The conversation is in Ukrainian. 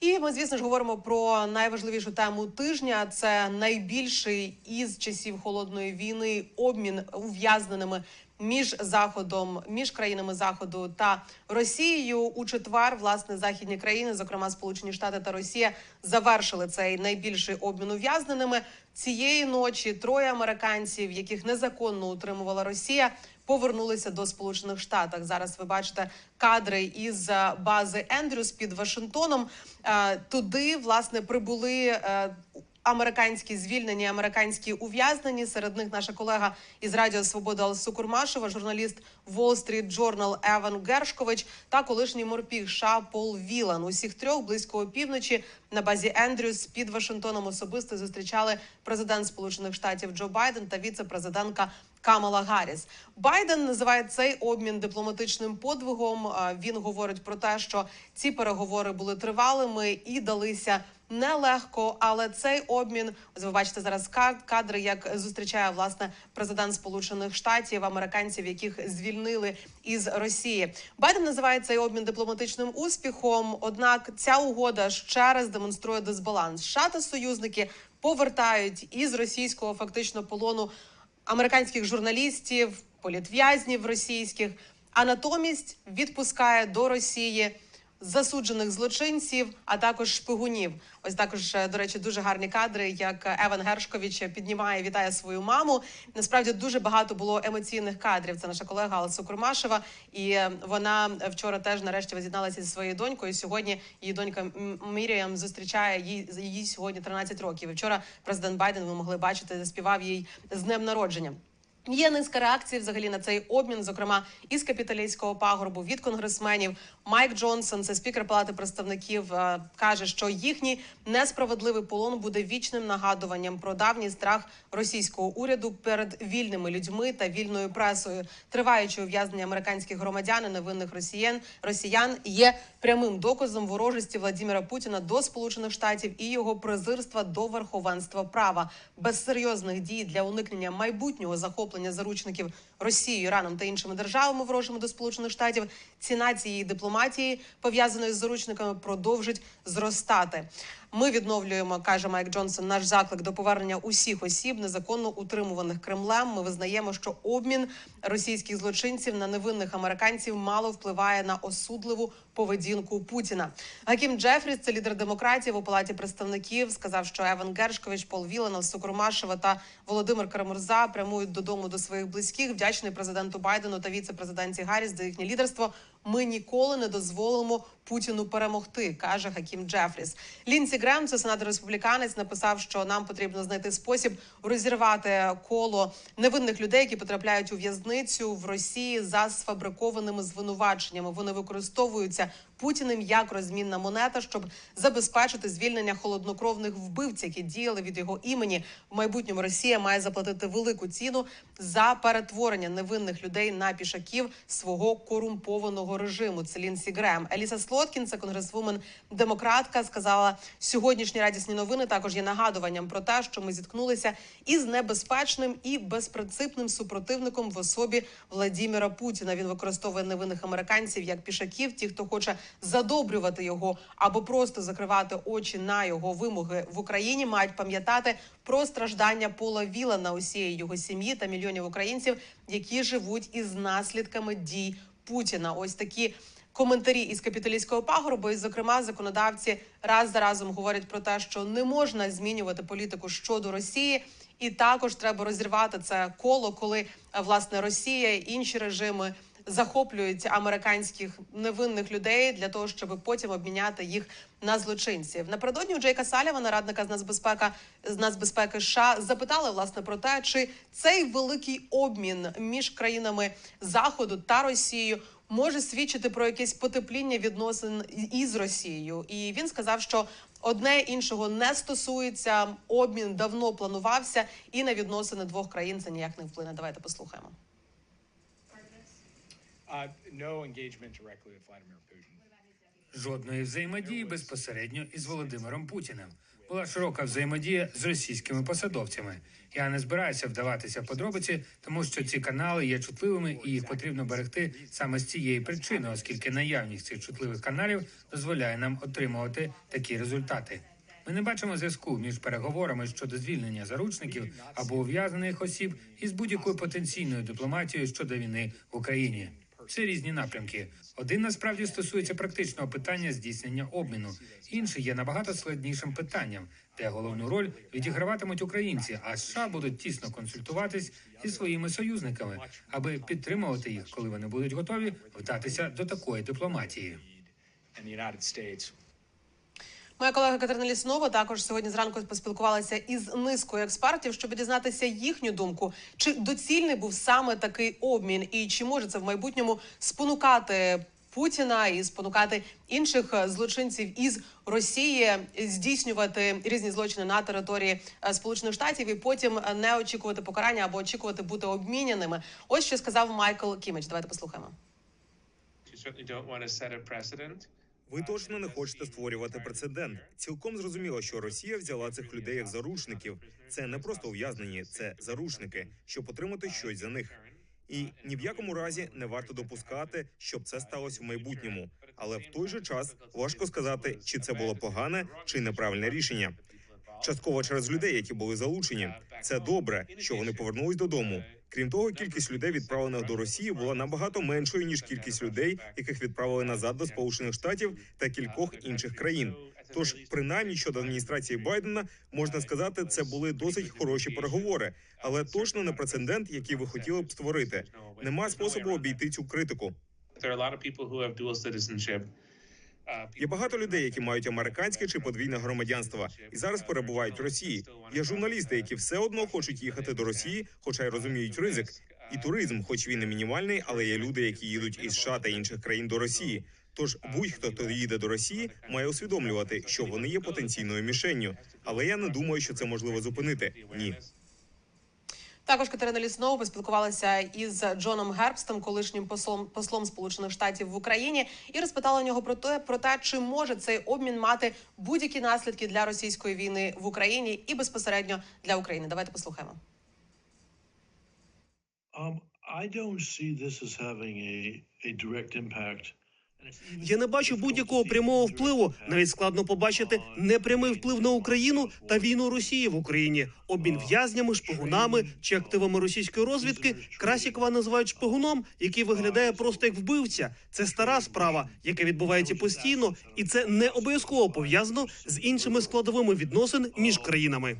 І ми, звісно ж, говоримо про найважливішу тему тижня. Це найбільший із часів холодної війни обмін ув'язненими між заходом, між країнами заходу та Росією. У четвер власне західні країни, зокрема Сполучені Штати та Росія, завершили цей найбільший обмін ув'язненими. Цієї ночі троє американців, яких незаконно утримувала Росія, повернулися до Сполучених Штатів. Зараз ви бачите кадри із е, бази Ендрюс під Вашингтоном. Е, Туди власне прибули. е, Американські звільнені, американські ув'язнені. Серед них наша колега із Радіо Свобода Алсу Курмашева, журналіст Wall Street Journal Еван Гершкович та колишній морпіг США Пол Вілан. Усіх трьох близько опівночі на базі Ендрюс під Вашингтоном особисто зустрічали президент Сполучених Штатів Джо Байден та віце-президентка Камала Гарріс. Байден називає цей обмін дипломатичним подвигом. Він говорить про те, що ці переговори були тривалими і далися нелегко. Але цей обмін, ось ви бачите зараз кадри, як зустрічає власне президент Сполучених Штатів, американців, яких звільнили із Росії. Байден називає цей обмін дипломатичним успіхом. Однак ця угода ще раз демонструє дисбаланс. США та союзники повертають із російського фактично полону американських журналістів, політв'язнів російських, а натомість відпускає до Росії засуджених злочинців, а також шпигунів. Ось також, е, до речі, дуже гарні кадри, як Еван Гершкович піднімає, вітає свою маму. Насправді дуже багато було емоційних кадрів. Це наша колега Алсу Курмашева, і е, вона вчора теж нарешті воз'єдналася зі своєю донькою. Сьогодні її донька М- Міріам зустрічає їй їй сьогодні 13 років. І вчора президент Байден ви могли бачити, заспівав їй з днем народження. Є низка реакцій взагалі на цей обмін, зокрема із капіталійського пагорбу від конгресменів. Майк Джонсон, це спікер Палати представників, е, каже, що їхній несправедливий полон буде вічним нагадуванням про давній страх російського уряду перед вільними людьми та вільною пресою. Триваюче ув'язнення американських громадян і невинних росіян росіян є прямим доказом ворожості Владіміра Путіна до Сполучених Штатів і його презирства до верховенства права. Без серйозних дій для уникнення майбутнього захоплення заручників Росією, Іраном та іншими державами ворожими до Сполучених Штатів. Ціна цієї дипломатії пов'язаної з заручниками продовжить зростати. Ми відновлюємо, каже Майк Джонсон, наш заклик до повернення усіх осіб, незаконно утримуваних Кремлем. Ми визнаємо, що обмін російських злочинців на невинних американців мало впливає на осудливу поведінку Путіна. Гакім Джефріс, це лідер демократів у палаті представників, сказав, що Еван Гершкович, Пол Віланов, Сукурмашева та Володимир Карамурза прямують додому до своїх близьких. Вдячний президенту Байдену та віце-президенті Гарріс за їхнє лідерство. Ми ніколи не дозволимо Путіну перемогти, каже Хакім Джефріс. Лінсі Грем, це сенатор республіканець, написав, що нам потрібно знайти спосіб розірвати коло невинних людей, які потрапляють у в'язницю в Росії за сфабрикованими звинуваченнями. Вони використовуються Путіним як розмінна монета, щоб забезпечити звільнення холоднокровних вбивць, які діяли від його імені. В майбутньому Росія має заплатити велику ціну за перетворення невинних людей на пішаків свого корумпованого режиму. Це Лінсі Грем. Еліса Слоткін, це конгресвумен демократка, сказала сьогоднішні радісні новини. Також є нагадуванням про те, що ми зіткнулися із небезпечним і безпринципним супротивником в особі Владіміра Путіна. Він використовує невинних американців як пішаків, ті, хто хоче задобрювати його або просто закривати очі на його вимоги в Україні, мають пам'ятати про страждання Пола Вілана усієї його сім'ї та мільйонів українців, які живуть із наслідками дій Путіна. Ось такі. Коментарі із капіталістського пагорбу, і зокрема, законодавці раз за разом говорять про те, що не можна змінювати політику щодо Росії, і також треба розірвати це коло, коли е, власне Росія і інші режими захоплюють американських невинних людей для того, щоб потім обміняти їх на злочинців. Напередодні у Джейка Салівана, радника з нацбезпека з нацбезпеки США, запитали власне про те, чи цей великий обмін між країнами Заходу та Росією може свідчити про якесь потепління відносин із Росією. І він сказав, що одне іншого не стосується. Обмін давно планувався, і на відносини двох країн це ніяк не вплине. Давайте послухаємо. Uh, no engagement. Жодної взаємодії безпосередньо із Володимиром Путіним. Була широка взаємодія з російськими посадовцями. Я не збираюся вдаватися в подробиці, тому що ці канали є чутливими і їх потрібно берегти саме з цієї причини, оскільки наявність цих чутливих каналів дозволяє нам отримувати такі результати. Ми не бачимо зв'язку між переговорами щодо звільнення заручників або ув'язнених осіб із будь-якою потенційною дипломатією щодо війни в Україні. Це різні напрямки. Один насправді стосується практичного питання здійснення обміну. Інший є набагато складнішим питанням, де головну роль відіграватимуть українці, а США будуть тісно консультуватись зі своїми союзниками, аби підтримувати їх, коли вони будуть готові вдатися до такої дипломатії. Моя колега Катерина Ліснова також сьогодні зранку поспілкувалася із низкою експертів, щоб дізнатися їхню думку, чи доцільний був саме такий обмін, і чи може це в майбутньому спонукати Путіна і спонукати інших е, злочинців із Росії здійснювати різні злочини на території е, Сполучених Штатів і потім е, не очікувати покарання або очікувати бути обміняними. Ось що сказав Майкл Кіміч. Давайте послухаємо. Ви точно не хочете створювати прецедент. Цілком зрозуміло, що Росія взяла цих людей як заручників. Це не просто ув'язнені, це заручники, щоб отримати щось за них. І ні в якому разі не варто допускати, щоб це сталося в майбутньому. Але в той же час важко сказати, чи це було погане чи неправильне рішення. Частково через людей, які були залучені. Це добре, що вони повернулись додому. Крім того, кількість людей, відправлених до Росії, була набагато меншою ніж кількість людей, яких відправили назад до Сполучених Штатів та кількох інших країн. Тож, принаймні щодо адміністрації Байдена, можна сказати, це були досить хороші переговори, але точно не прецедент, який ви хотіли б створити. Нема способу обійти цю критику. Є багато людей, які мають американське чи подвійне громадянство, і зараз перебувають в Росії. Є журналісти, які все одно хочуть їхати до Росії, хоча й розуміють ризик. І туризм, хоч він і мінімальний, але є люди, які їдуть із США та інших країн до Росії. Тож будь-хто, хто їде до Росії, має усвідомлювати, що вони є потенційною мішенню. Але я не думаю, що це можливо зупинити. Ні. Також Катерина Ліснова поспілкувалася із Джоном Гербстом, колишнім послом послом Сполучених Штатів в Україні, і розпитала у нього про те, про те, чи може цей обмін мати будь-які наслідки для російської війни в Україні і безпосередньо для України. Давайте послухаємо. Um, I don't see this as having a, a direct impact. Я не бачу будь-якого прямого впливу. Навіть складно побачити непрямий вплив на Україну та війну Росії в Україні. Обмін в'язнями, шпигунами чи активами російської розвідки. Красікова називають шпигуном, який виглядає просто як вбивця. Це стара справа, яка відбувається постійно, і це не обов'язково пов'язано з іншими складовими відносин між країнами.